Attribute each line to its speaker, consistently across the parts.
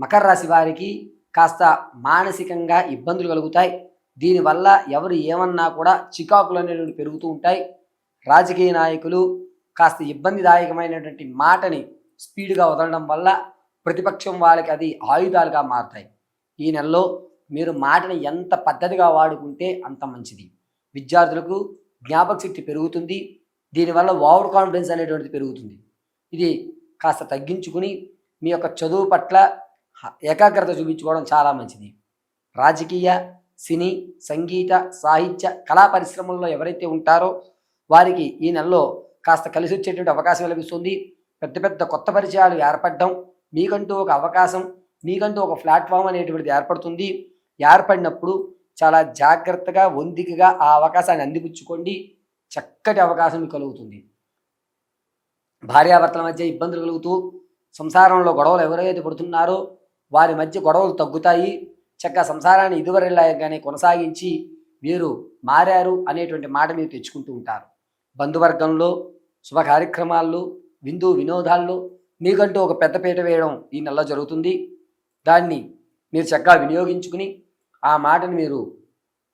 Speaker 1: మకర రాశి వారికి కాస్త మానసికంగా ఇబ్బందులు కలుగుతాయి. దీనివల్ల ఎవరు ఏమన్నా కూడా చికాకులు అనేటువంటి పెరుగుతూ ఉంటాయి. రాజకీయ నాయకులు కాస్త ఇబ్బందిదాయకమైనటువంటి మాటని స్పీడ్గా వదలడం వల్ల ప్రతిపక్షం వాళ్ళకి అది ఆయుధాలుగా మారుతాయి. ఈ నెలలో మీరు మాటని ఎంత పద్ధతిగా వాడుకుంటే అంత మంచిది. విద్యార్థులకు జ్ఞాపక శక్తి పెరుగుతుంది. దీనివల్ల ఓవర్ కాన్ఫిడెన్స్ అనేటువంటిది పెరుగుతుంది. ఇది కాస్త తగ్గించుకుని మీ యొక్క చదువు పట్ల ఏకాగ్రత చూపించుకోవడం చాలా మంచిది. రాజకీయ సినీ సంగీత సాహిత్య కళా పరిశ్రమల్లో ఎవరైతే ఉంటారో వారికి ఈ నెలలో కాస్త కలిసి వచ్చేటువంటి అవకాశం లభిస్తుంది. పెద్ద పెద్ద కొత్త పరిచయాలు ఏర్పడడం మీకంటూ ఒక అవకాశం మీకంటూ ఒక ప్లాట్ఫామ్ అనేటువంటిది ఏర్పడుతుంది. ఏర్పడినప్పుడు చాలా జాగ్రత్తగా ఒందికగా ఆ అవకాశాన్ని అందిపుచ్చుకోండి. చక్కటి అవకాశం మీకు కలుగుతుంది. భార్యాభర్తల మధ్య ఇబ్బందులు కలుగుతూ సంసారంలో గొడవలు ఎవరైతే పడుతున్నారో వారి మధ్య గొడవలు తగ్గుతాయి. చక్కగా సంసారాన్ని ఇదివరలాగానే కొనసాగించి వీరు మారారు అనేటువంటి మాట మీరు తెచ్చుకుంటూ ఉంటారు. బంధువర్గంలో శుభ కార్యక్రమాల్లో విందు వినోదాల్లో మీకంటూ ఒక పెద్దపీట వేయడం ఈ నెలలో జరుగుతుంది. దాన్ని మీరు చక్కగా వినియోగించుకుని ఆ మాటను మీరు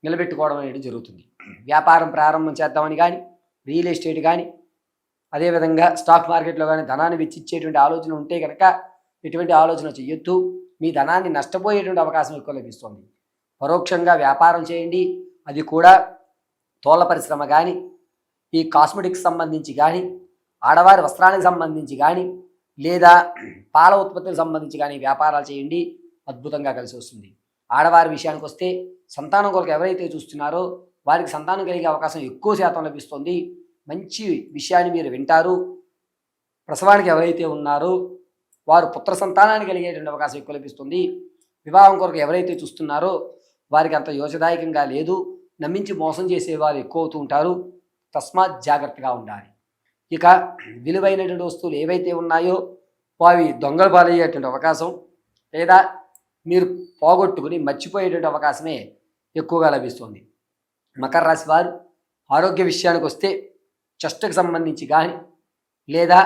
Speaker 1: నిలబెట్టుకోవడం అనేది జరుగుతుంది. వ్యాపారం ప్రారంభం చేద్దామని కానీ రియల్ ఎస్టేట్ కానీ అదేవిధంగా స్టాక్ మార్కెట్లో కానీ ధనాన్ని వెచ్చిచ్చేటువంటి ఆలోచన ఉంటే కనుక ఎటువంటి ఆలోచన చెయ్యొద్దు. మీ ధనాన్ని నష్టపోయేటువంటి అవకాశం ఎక్కువ లభిస్తుంది. పరోక్షంగా వ్యాపారం చేయండి. అది కూడా తోళ్ళ పరిశ్రమ కానీ ఈ కాస్మెటిక్స్ సంబంధించి కానీ ఆడవారి వస్త్రానికి సంబంధించి కానీ లేదా పాల ఉత్పత్తులకు సంబంధించి కానీ వ్యాపారాలు చేయండి. అద్భుతంగా కలిసి వస్తుంది. ఆడవారి విషయానికి వస్తే సంతానం కొరకు ఎవరైతే చూస్తున్నారో వారికి సంతానం కలిగే అవకాశం ఎక్కువ శాతం లభిస్తుంది. మంచి విషయాన్ని మీరు వింటారు. ప్రసవానికి ఎవరైతే ఉన్నారో వారు పుత్ర సంతానాన్ని కలిగేటువంటి అవకాశం ఎక్కువ లభిస్తుంది. వివాహం కొరకు ఎవరైతే చూస్తున్నారో వారికి అంత యోచదాయకంగా లేదు. నమ్మించి మోసం చేసేవారు ఎక్కువ అవుతూ ఉంటారు. తస్మాత్ జాగ్రత్తగా ఉండాలి. ఇక విలువైనటువంటి వస్తువులు ఏవైతే ఉన్నాయో అవి దొంగలు పాలయ్యేటువంటి అవకాశం లేదా మీరు పోగొట్టుకుని మర్చిపోయేటువంటి అవకాశమే ఎక్కువగా లభిస్తుంది. మకర రాశి వారు ఆరోగ్య విషయానికి వస్తే చెస్ట్కి సంబంధించి కానీ లేదా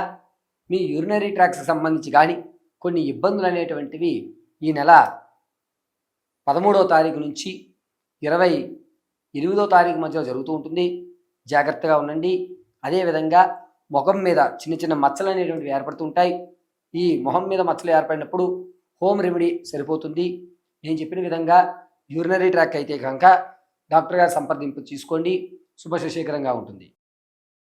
Speaker 1: మీ యూరినరీ ట్రాక్స్కి సంబంధించి కానీ కొన్ని ఇబ్బందులు అనేటువంటివి ఈ నెల పదమూడవ తారీఖు నుంచి ఇరవై ఎనిమిదో తారీఖు మధ్యలో జరుగుతూ ఉంటుంది. జాగ్రత్తగా ఉండండి. అదేవిధంగా ముఖం మీద చిన్న చిన్న మచ్చలు అనేటువంటివి ఏర్పడుతూ ఉంటాయి. ఈ మొహం మీద మచ్చలు ఏర్పడినప్పుడు హోమ్ రెమెడీ సరిపోతుంది. నేను చెప్పిన విధంగా యూరినరీ ట్రాక్ అయితే కనుక డాక్టర్ గారి సంప్రదింపు తీసుకోండి. శుభశశీకరంగా ఉంటుంది.